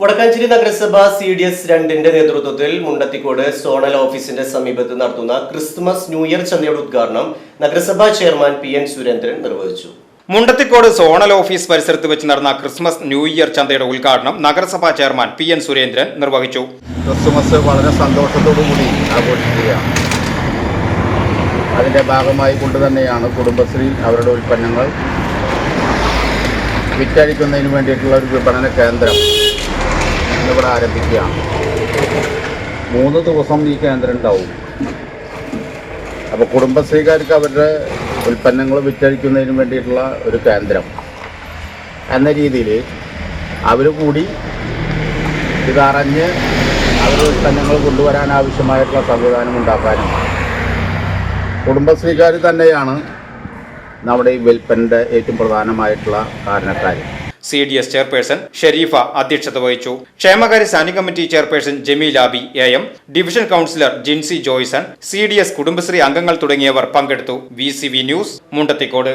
വടക്കാഞ്ചേരി നഗരസഭ C D S രണ്ടിന്റെ നേതൃത്വത്തിൽ മുണ്ടത്തിക്കോട് സോണൽ ഓഫീസിന്റെ സമീപത്ത് നടത്തുന്ന ക്രിസ്തുമസ് ന്യൂ ഇയർ ചന്തയുടെ ഉദ്ഘാടനം നഗരസഭാ ചെയർമാൻ പി എൻ സുരേന്ദ്രൻ നിർവഹിച്ചു. മുണ്ടത്തിക്കോട് സോണൽ ഓഫീസ് പരിസരത്ത് വെച്ച് നടന്ന ക്രിസ്മസ് ന്യൂ ഇയർ ചന്തയുടെ ഉദ്ഘാടനം നഗരസഭാ ചെയർമാൻ പി എൻ സുരേന്ദ്രൻ നിർവഹിച്ചു. ക്രിസ്മസ് വളരെ സന്തോഷത്തോടു കൂടി ആഘോഷിക്കുകയാണ്. അതിന്റെ ഭാഗമായി കൊണ്ട് തന്നെയാണ് കുടുംബശ്രീ അവരുടെ ഉൽപ്പന്നങ്ങൾ വിറ്റഴിക്കുന്നതിന് വേണ്ടിയിട്ടുള്ള ഒരു വിപണന കേന്ദ്രം ഇന്നിവിടെ ആരംഭിക്കുകയാണ്. മൂന്ന് ദിവസം ഈ കേന്ദ്രം ഉണ്ടാവും. അപ്പോൾ കുടുംബശ്രീകാർക്ക് അവരുടെ ഉൽപ്പന്നങ്ങൾ വിറ്റഴിക്കുന്നതിന് വേണ്ടിയിട്ടുള്ള ഒരു കേന്ദ്രം എന്ന രീതിയിൽ അവർ കൂടി ഇതറിഞ്ഞ് അവരുടെ ഉൽപ്പന്നങ്ങൾ കൊണ്ടുവരാൻ ആവശ്യമായിട്ടുള്ള സംവിധാനം ഉണ്ടാക്കാനും കുടുംബശ്രീക്കാർ തന്നെയാണ് നമ്മുടെ ഈ വിൽപ്പനയുടെ ഏറ്റവും പ്രധാനമായിട്ടുള്ള കാരണക്കാർ C D S chairperson Sherifa അധ്യക്ഷത വഹിച്ചു. ക്ഷേമകാര്യ standing committee chairperson Jameelabi A M division councillor Jincy Joyson C D S Kudumbashree അംഗങ്ങൾ തുടങ്ങിയവർ പങ്കെടുത്തു. V C V news Mundathikode.